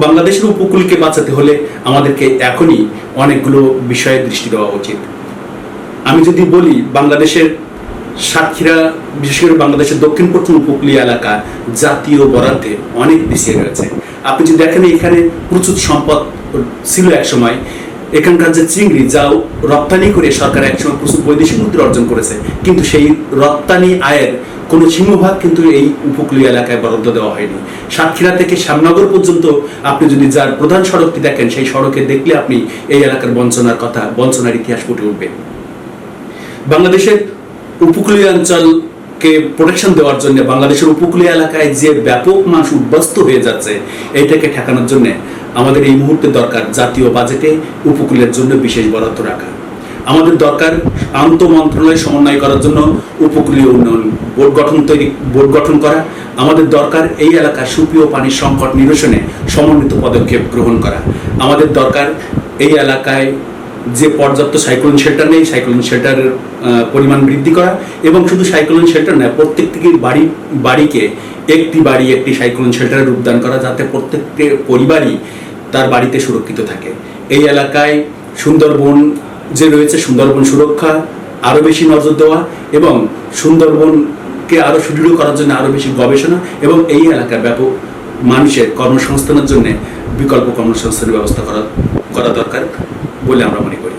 বাংলাদেশের উপকূলকে বাঁচাতে হলে আমাদেরকে এখনই অনেকগুলো বিষয়ে দৃষ্টি দেওয়া উচিত। আমি যদি বলি, বাংলাদেশের সাতক্ষীরা, বিশেষ করে বাংলাদেশের দক্ষিণ পশ্চিম উপকূলীয় এলাকা জাতীয় বরাদ্দে অনেক পিছিয়ে রয়েছে। আপনি যদি দেখেন, এখানে প্রচুর সম্পদ ছিল এক সময়। এখানকার যে চিংড়ি যা রপ্তানি করে সরকার একসময় প্রচুর বৈদেশিক মুদ্রা অর্জন করেছে। কিন্তু সেই রপ্তানি আয়ের কোনো সিংহভাগ কিন্তু এই উপকূলীয় এলাকায় বরাদ্দ দেওয়া হয়নি। সাতক্ষীরা থেকে শ্যামনগর পর্যন্ত আপনি যদি যার প্রধান সড়কটি দেখেন, সেই সড়কে দেখলে আপনি এই এলাকার বঞ্চনার কথা, বঞ্চনার ইতিহাস ফুটে উঠবে। বাংলাদেশের উপকূলীয় অঞ্চলকে প্রোটেকশন দেওয়ার জন্য বাংলাদেশের উপকূলীয় এলাকায় যে ব্যাপক মানুষ উদ্বস্ত হয়ে যাচ্ছে, এইটাকে ঠেকানোর জন্য আমাদের এই মুহূর্তে দরকার জাতীয় বাজেটে উপকূলের জন্য বিশেষ বরাদ্দ রাখা। আমাদের দরকার আন্ত মন্ত্রণালয় সমন্বয় করার জন্য উপকূলীয় উন্নয়ন বোর্ড গঠন তৈরি, বোর্ড গঠন করা। আমাদের দরকার এই এলাকার সুপ্রিয় পানির সংকট নিরসনে সমন্বিত পদক্ষেপ গ্রহণ করা। আমাদের দরকার এই এলাকায় যে পর্যাপ্ত সাইক্লোন শেল্টার নেই সাইক্লোন শেল্টারের পরিমাণ বৃদ্ধি করা এবং শুধু সাইক্লোন শেল্টার নয় প্রত্যেকটি বাড়ি, বাড়িকে একটি বাড়ি, একটি সাইক্লোন শেল্টারে রূপদান করা যাতে প্রত্যেকটি পরিবারই তার বাড়িতে সুরক্ষিত থাকে। এই এলাকায় সুন্দরবন যে রয়েছে সুন্দরবন সুরক্ষা, আরও বেশি নজর দেওয়া এবং সুন্দরবনকে আরও সুদৃঢ় করার জন্য আরও বেশি গবেষণা এবং এই এলাকার ব্যাপক মানুষের কর্মসংস্থানের জন্য বিকল্প কর্মসংস্থানের ব্যবস্থা করা করা দরকার বলে আমরা মনে করি।